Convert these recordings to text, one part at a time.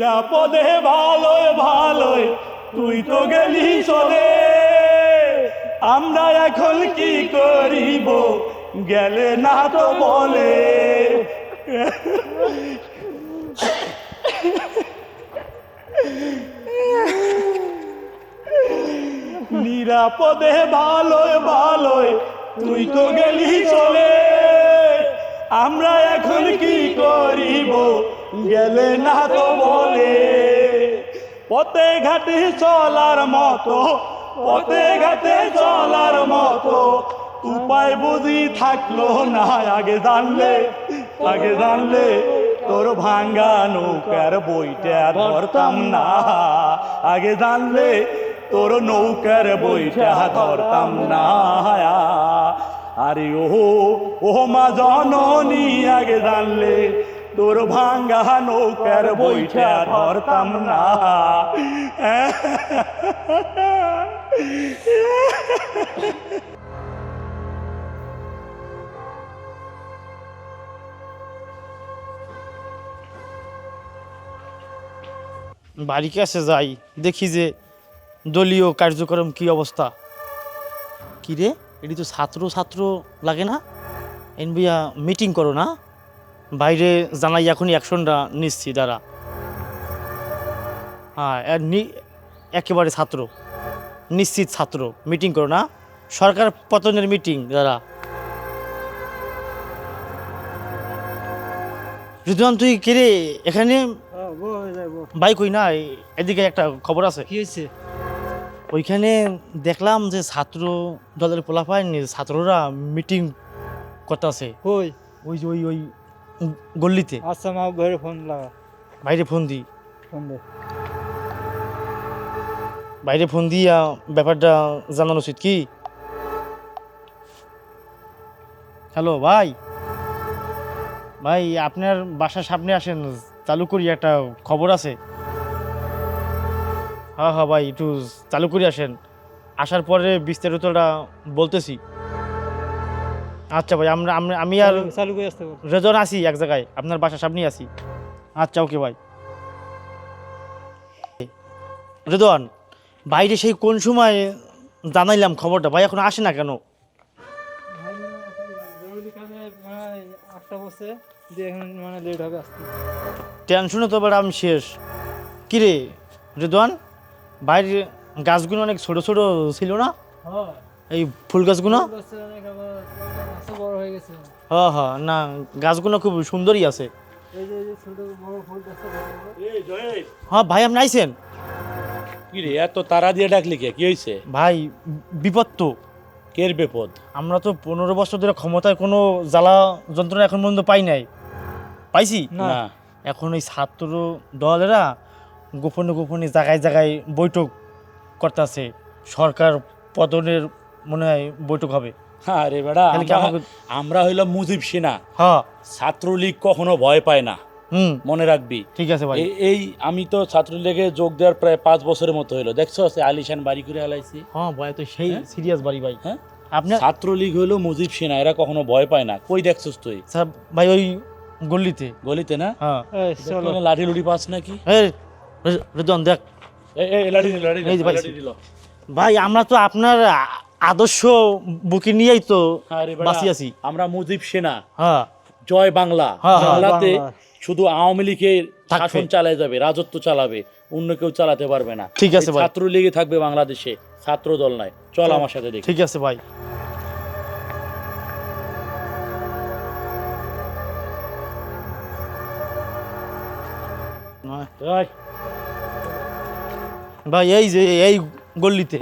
নিরাপদে, ভালোয় ভালোয়। তুই তো গেলি চলে। আমরা এখন কি করিব? গেলে না তো বলে। নিরাপদে, ভালোয় ভালোয়। তুই তো গেলি চলে। আমরা এখন কি করিব? গেলে না তো বলে। পথে ঘাটে চলার মতো, পথে ঘাটে চলার মতো। উপায় বুঝি থাকল না, আগে জানলে আগে জানলে তোর ভাঙ্গা নৌকার বইটা ধরতাম না। আগে জানলে তোর নৌকার বইটা ধরতাম না। আরে ও ও মা জননী আগে জানলে তোর ভাঙ্গা নৌকার বইটা ধরতাম না। বাড়ি কাছে যাই দেখি যে দলীয় কার্যক্রম কি অবস্থা। কি রে? এটি তো ছাত্র ছাত্র লাগে না। এন এনবিয়া মিটিং করো না। বাইরে জানাই এখনই অ্যাকশনটা নিচ্ছি দাঁড়া। হ্যাঁ একেবারে ছাত্র। নিশ্চিত ছাত্র মিটিং করো না। সরকার পতনের মিটিং দাঁড়া। রিদওয়ান তুই কে রে? এখানে? বাইক কই না এদিকে একটা খবর আছে। কি হয়েছে? ওইখানে দেখলাম যে ছাত্র দলের পোলাপাইন ছাত্ররা মিটিং করতেছে। ওই ওই যে ওই ওই গল্লিতে। আচ্ছা মা বাইরে ফোন লাগা বাইরে ফোন দিই। ফোন দে। বাইরে ফোন দিয়া ব্যাপারটা জানানো উচিত কি? হ্যালো ভাই। ভাই আপনার বাসার সামনে আসেন। চালু করি একটা খবর আছে। হ্যাঁ হ্যাঁ ভাই একটু চালু করে আসেন। আসার পরে বিস্তারিতটা বলতেছি। আচ্ছা ভাই আমরা আমি আর চালু- করে আসতে রেজন আছি এক জায়গায় আপনার বাসার সামনেই আছি। আচ্ছা ওকে ভাই। রেদওয়ান বাইরে সেই কোন সময় জানাইলাম খবরটা? ভাই এখন আসে না কেন? মানে টেনশনে তো এবার আমি শেষ। কিরে রেদওয়ান বাইরে গাছগুলো অনেক ছোট ছোট ছিল না? হ্যাঁ। এই ফুল গাছগুলো? হয়ে গেছে। হ্যাঁ হ্যাঁ না গাছগুলো খুব সুন্দরই আছে। হ্যাঁ ভাই আপনি আইছেন? কি এত তারা দিয়ে ডাকলি কে? কি হয়েছে ভাই বিপদ তো। কের বিপদ? আমরা তো পনেরো বছর ধরে ক্ষমতায় কোনো জ্বালা যন্ত্রণা এখন পর্যন্ত পাই নাই। পাইছি? না। না। এখন ওই ছাত্র দলেরা গোপনে গোপনে জায়গায় জায়গায় বৈঠক করতেছে। সরকার পতনের মনে হয় বৈঠক হবে। আরে বেড়া তাহলে আমরা- হইলাম মুজিব সেনা। হ্যাঁ। ছাত্রলীগ কখনো ভয় পায় না। হুম। মনে রাখবি। ঠিক আছে ভাই। এই- আমি তো ছাত্রলীগে যোগ দেওয়ার প্রায় পাঁচ বছরের মতো হলো দেখছ আলিশান বাড়ি করে আলাইছি হ্যাঁ ভাই তো সেই হ্যাঁ? সিরিয়াস বাড়ি ভাই। হ্যাঁ? আপনার ছাত্রলীগ হলো মুজিব সেনা এরা কখনো ভয় পায় না। কই দেখছস তুই? ভাই ওই গল্লিতে গলিতে না? হ্যাঁ। লাঠি লুটি পাস নাকি? এই দেখ ভাই। আমরা তো আপনার আদর্শ বুকে নিয়েই তো আরে বাঁচি আছি। আমরা মুজিব সেনা। হ্যাঁ। জয় বাংলা। হ্যাঁ, হ্যাঁ। বাংলাতে শুধু আওয়ামী লীগের শাসন চালায় যাবে রাজত্ব চালাবে অন্য কেউ চালাতে পারবে না। ঠিক আছে ভাই। ছাত্র লীগে থাকবে বাংলাদেশে ছাত্র দল নাই চল। আমার সাথে দেখি। ঠিক আছে ভাই। এই, ভাই এই যে এই গল্লিতে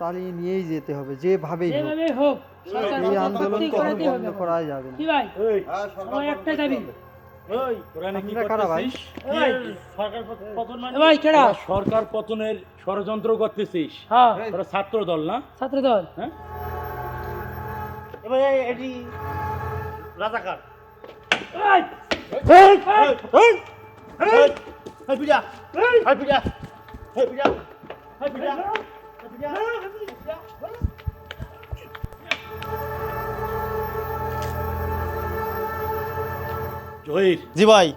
চালিয়ে নিয়েই যেতে হবে যেভাবেই হোক যেভাবে হোক এই আন্দোলন কখনো বন্ধ করা যাবে না কি ভাই আমার একটা দাবি সরকার পতনের ষড়যন্ত্র করতেছিস হ্যাঁ তোরা ছাত্র ছাত্র জহির। জি ভাই।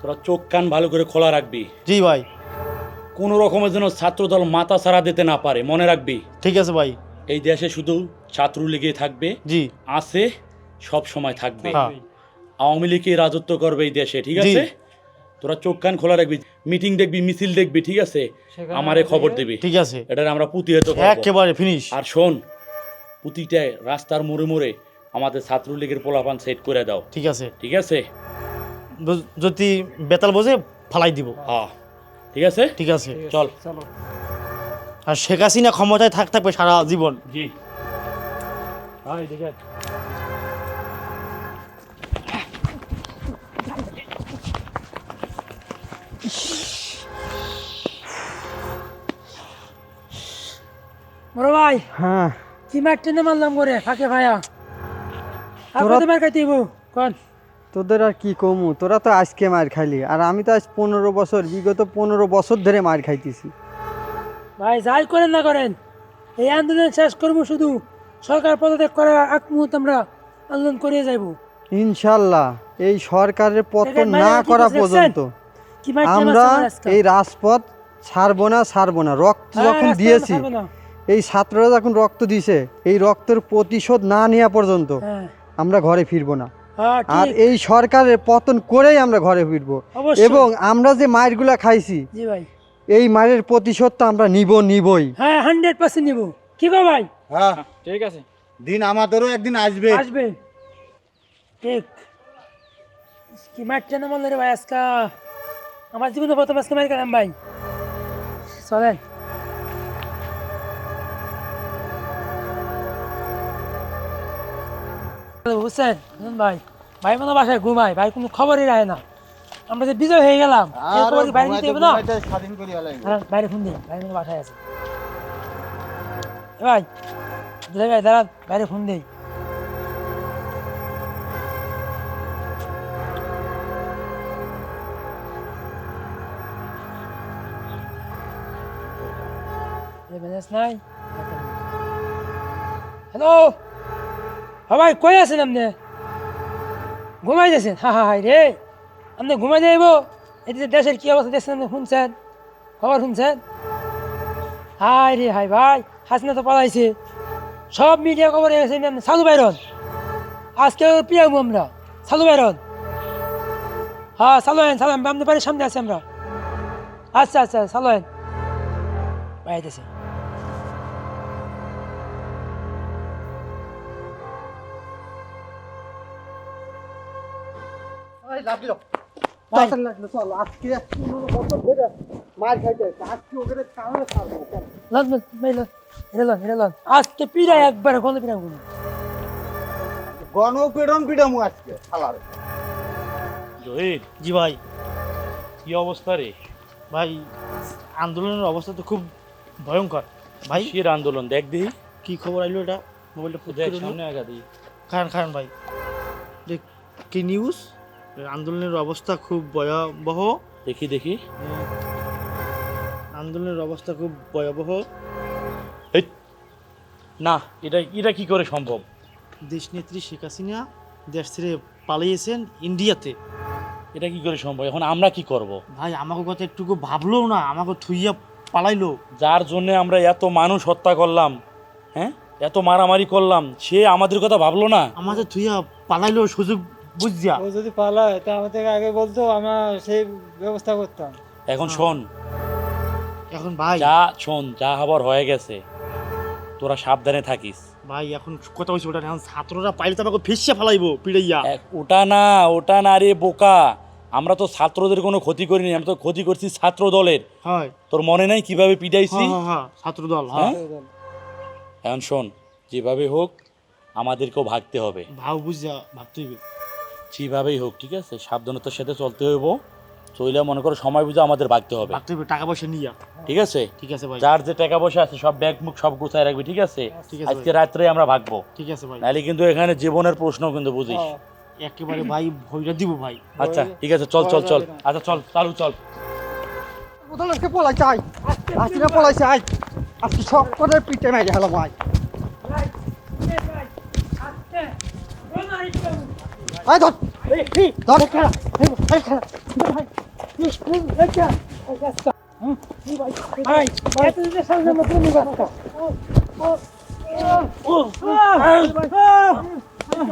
তোরা চোখ কান ভালো করে খোলা রাখবি। জি ভাই। কোনো রকমের যেন ছাত্রদল মাথা ছাড়া দিতে না পারে মনে রাখবি। ঠিক আছে ভাই। এই দেশে শুধু ছাত্রলীগই থাকবে জি। আছে সব সময় থাকবে। হ্যাঁ। আওয়ামী লীগই রাজত্ব করবে এই দেশে ঠিক আছে? তোরা চোখ কান খোলা রাখবি মিটিং দেখবি মিছিল দেখবি ঠিক আছে? আমারে খবর দিবি। ঠিক আছে। এটা আমরা পুঁতিহত করব। একেবারে ফিনিশ আর শোন প্রতিটা রাস্তার মোড়ে মোড়ে আমাদের ছাত্রলীগের পোলাপান সেট করে দাও। ঠিক আছে। ঠিক আছে? যদি বেতাল বোঝে ফালাই দিব। হ্যাঁ ঠিক আছে? ঠিক আছে। চল। আর শেখ হাসিনা ক্ষমতায় থাক থাকবে সারা জীবন। জি। বড় ভাই হ্যাঁ। কি মার টেনে মারলাম করে ফাঁকে ভাইয়া। তোরা- মার খাইতে কোন। তোদের আর কি কমু? তোরা তো আজকে মার খাইলি আর আমি তো আজ পনেরো বছর বিগত পনেরো বছর ধরে মার খাইতেছি। ভাই যাই করেন না করেন এই আন্দোলন শেষ করব শুধু। সরকার পদত্যাগ করার আগ মুহূর্তে আমরা আন্দোলন করিয়ে যাইব। ইনশাল্লাহ এই সরকারের পতন না করা পর্যন্ত। আমরা মারছে? এই রাজপথ ছাড়বো না ছাড়বো না। রক্ত হ্যাঁ, যখন দিয়েছি এই ছাত্ররা যখন রক্ত দিছে এই রক্তের প্রতিশোধ না নেওয়া পর্যন্ত হ্যাঁ। আমরা ঘরে ফিরবো না। হ্যাঁ আর এই সরকারের পতন করেই আমরা ঘরে ফিরবো। এবং আমরা যে মায়েরগুলা খাইছি এই মায়ের প্রতিশোধটা আমরা নিব নিবই। হ্যাঁ হান্ড্রেড পার্সেন্ট নিবো। কি গো ভাই? হ্যাঁ। ঠিক আছে। দিন আমাদেরও একদিন আসবে। আসবে। ঠিক। কি মার টেনে মারলো রে ভাই আজকা? আমার জীবনে প্রথম আজকে মার গেলাম ভাই। চলেন হোসেন ভাই। ভাই মনে হয় বাসায় ঘুমায় ভাই কোনো খবরই রাখে না। আমরা যে বিজয় হয়ে গেলাম বাইরে দিতে হবে না? দাঁড়ান, বাইরে ফোন দিন ভাই মনে হয় বাসায় আছে ভাই ভাই দাঁড়ান বাইরে ফোন দিই। ব্যালেন্স নাই হ্যালো হ্যাঁ ভাই কই আছেন আপনি ঘুমাই যাচ্ছেন হা হা হাই রে আপনি ঘুমাই যাইব এদিকে দেশের কি অবস্থা দেখছেন আপনি শুনছেন খবর শুনছেন হাই রে হাই ভাই হাসিনা তো পালাইছে সব মিডিয়া খবর এসে আপনি সাধু বাইরন আজকে পিয়াবো আমরা সাধু বাইরন হ্যাঁ সালোয়েন সালোয়েন আপনার বাড়ির সামনে আছি আমরা আচ্ছা আচ্ছা সালোয়েন বাইরেছে ভাই চল আজকে বছর ধরে মার খাইতে আজকে লন এটা লন আজকে পিড়াই একবার কোনো পিড়াই কোনো গণপীড়ন পিডামু আজকে শালার। জহির জি ভাই কি অবস্থা রে? ভাই আন্দোলনের অবস্থা তো খুব ভয়ঙ্কর। ভাই? কিসের আন্দোলন? দেখ দিই কি খবর আইলো এটা? মোবাইলটা ফুট দেখ করে সামনে আগা দিই খান খান ভাই। দেখ কি নিউজ আন্দোলনের অবস্থা খুব ভয়াবহ। দেখি দেখি। আন্দোলনের অবস্থা খুব ভয়াবহ। এই, না এটা এটা কি করে সম্ভব? দেশনেত্রী শেখ হাসিনা দেশ ছেড়ে পালিয়েছেন ইন্ডিয়াতে। এটা কি করে সম্ভব? এখন আমরা কি করব? ভাই আমাকে কথা একটুকু ভাবলো না আমাকে থুইয়া পালাইলো। যার জন্য আমরা এত মানুষ হত্যা করলাম হ্যাঁ? এত মারামারি করলাম সে আমাদের কথা ভাবলো না? আমাদের থুইয়া পালাইলো সুযোগ বুঝিয়া। ও যদি পালায় তা আমাদেরকে আগে বলতো আমরা সেই ব্যবস্থা করতাম। এখন শোন। এখন ভাই। যা শোন যা হবার হয়ে গেছে তোরা সাবধানে থাকিস। ভাই এখন কথা হয়েছে ওটা এখন ছাত্ররা পাইলে তো আমাকে ফিসে ফালাইবো পিড়াইয়া। ওটা না ওটা না রে বোকা। আমরা তো ছাত্রদের কোনো ক্ষতি করিনি আমরা তো ক্ষতি করছি ছাত্র দলের। হয়। তোর মনে নাই কীভাবে পিটাইছি হ্যাঁ হ্যাঁ হ্যাঁ ছাত্র দল হ্যাঁ। এখন শোন যেভাবে হোক আমাদেরকেও ভাগতে হবে। ভাও বুঝিয়া ভাবতে হইবে। যেভাবেই হোক ঠিক আছে? সাবধানতার সাথে চলতে হইব। চইলে মনে করো সময় বুঝে আমাদের ভাগতে হবে। টাকা পয়সা নিয়া ঠিক আছে? ঠিক আছে ভাই। যার যে টাকা পয়সা আছে সব ব্যাগ মুখ সব গুছায় রাখবি ঠিক আছে? ঠিক আছে আজকে রাত্রে আমরা ভাগবো। ঠিক আছে ভাই। নাহলে কিন্তু এখানে জীবনের প্রশ্ন কিন্তু বুঝিস। একেবারে ভাই ভয়টা দিব ভাই। আচ্ছা ঠিক আছে চল চল চল। আচ্ছা চল চালু চল। কোথাও আজকে পলাইছে? আই হাসিনা পলাইছে আই আজকে সব করে পিঠে মেরে হলো ভাই। ভাই এ ভাই আজকে। আই ধর ধর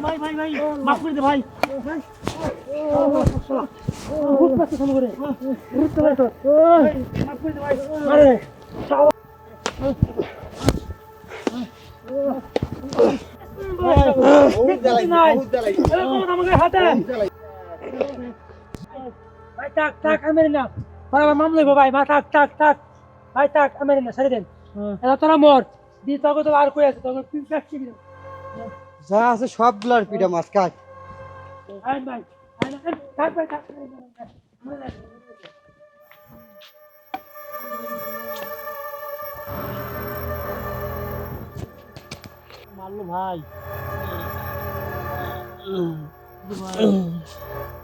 ভাই ভাই ভাই মাফ করে দে ভাই আরে ভাই টাক টাক আমি না আমার মামলা ভাই মা টাক টাক টাক ভাই টাক আমি না ছেড়ে দেন এটা তোরা মর দি তোকে তো আর কই আছে তোকে তুই কাটছি দিন যা আছে সবগুলার পিঠা মাছ কাজ আইন ভাই আইন টাক ভাই টাক মারলো ভাই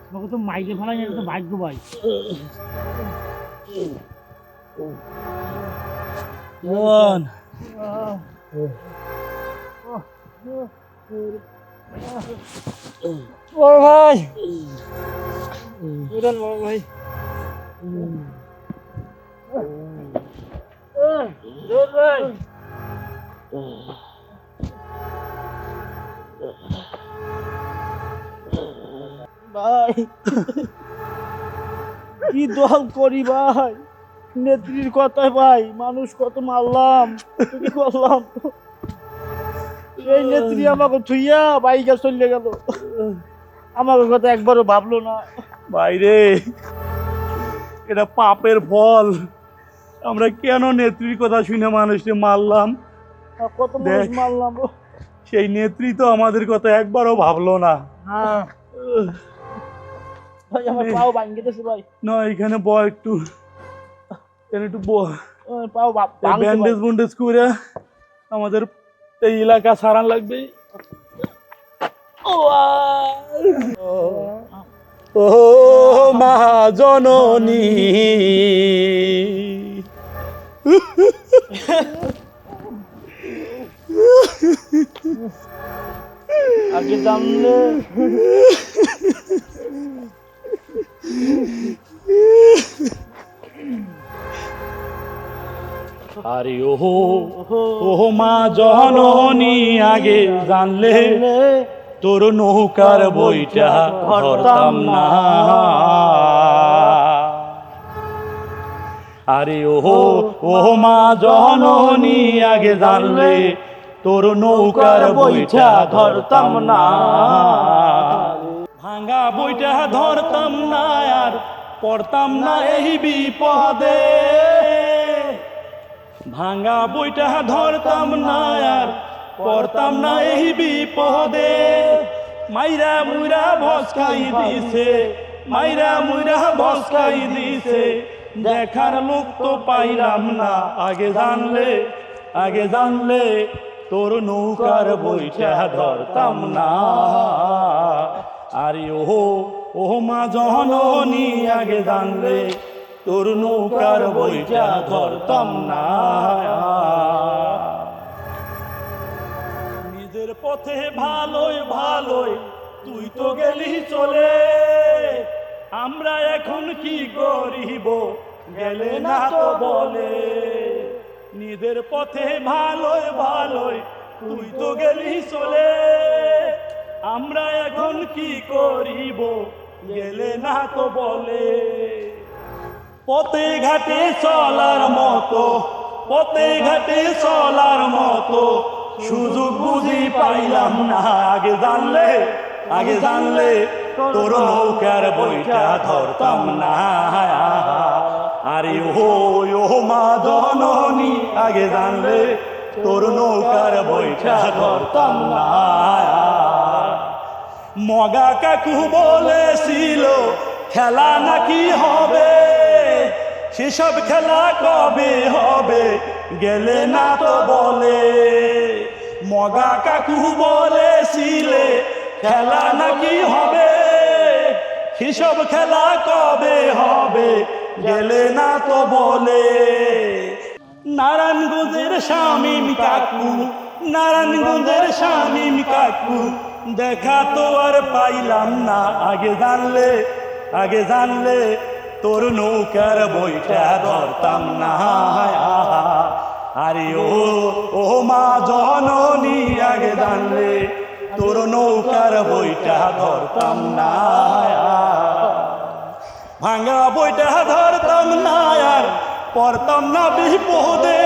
তোমাকে তো মাইকে ফেলাই এটা তো ভাগ্য ভাই জন বড় ভাই বুঝলেন বড় ভাই জোর ভাই ভাই। কি দল করি ভাই? নেত্রীর কথায় ভাই মানুষ কত মারলাম কি করলাম? এই নেত্রী আমাকে থুইয়া বাইকে চলে গেল। আমাকে কথা একবারও ভাবলো না। বাইরে এটা পাপের ফল। আমরা কেন নেত্রীর কথা শুনে মানুষকে মারলাম? কত মানুষ। মারলাম। সেই নেত্রী তো আমাদের কথা একবারও ভাবলো না। হ্যাঁ। ভাই আমার পাও ভাঙ্গে দিয়েছে ভাই। না এখানে ব একটু। এখানে একটু ব পাও ব্যান্ডেজ বুন্ডেজ করে আমাদের এই এলাকা সারান লাগবে। ও মা জননী। আগে জানলে। আরে ওহো ওহো মা জননী, আগে জানলে তোর নৌকার বইটা ধরতাম না। আরে ওহো ওহো মা জননী, আগে জানলে তোর নৌকার বইটা ধরতাম না। ভাঙা বইটা ধরতাম না আর পড়তাম না এই বিপদে। ভাঙা বইটা ধরতাম না আর পড়তাম না এই বিপদে। মাইরা মুইরা ভস্কাই দিছে, মাইরা মুইরা ভস্কাই দিছে। দেখার লোক তো পাইলাম না, আগে জানলে আগে জানলে তোর নৌকার বইটা ধরতাম না। আরে ওহো ওহো মা জননী, আগে জানলে তোর নৌকার বইটা ধরতাম না। নিজের পথে ভালোই ভালোই তুই তো গেলি চলে। আমরা এখন কি করিব, গেলে না তো বলে। নিজের পথে ভালোই ভালোই তুই তো গেলি চলে। আমরা এখন কি করিব? গেলে না তো বলে। পথে ঘাটে চলার মতো, পথে ঘাটে চলার মতো সুযোগ বুঝি পাইলাম না। আগে জানলে আগে জানলে তোর নৌকার বইটা ধরতাম না। আরে ও ও মা জননী, আগে জানলে তোর নৌকার বইটা ধরতাম না। মগা কাকু বলেছিল, খেলা নাকি হবে? সেসব খেলা কবে হবে? গেলে না তো বলে। মগা কাকু বলেছিলে, খেলা নাকি হবে? সেসব খেলা কবে হবে? গেলে না তো বলে। নারায়ণগঞ্জের স্বামী কাকু নারায়ণগঞ্জের স্বামী কাকু দেখা তো আর পাইলাম না আগে জানলে আগে জানলে তোর নৌকার বইটা ধরতাম না। আরে ও ও মা জননী, আগে জানলে তোর নৌকার বইটা ধরতাম না। ভাঙা বইটা ধরতাম না আর পড়তাম না বিপদে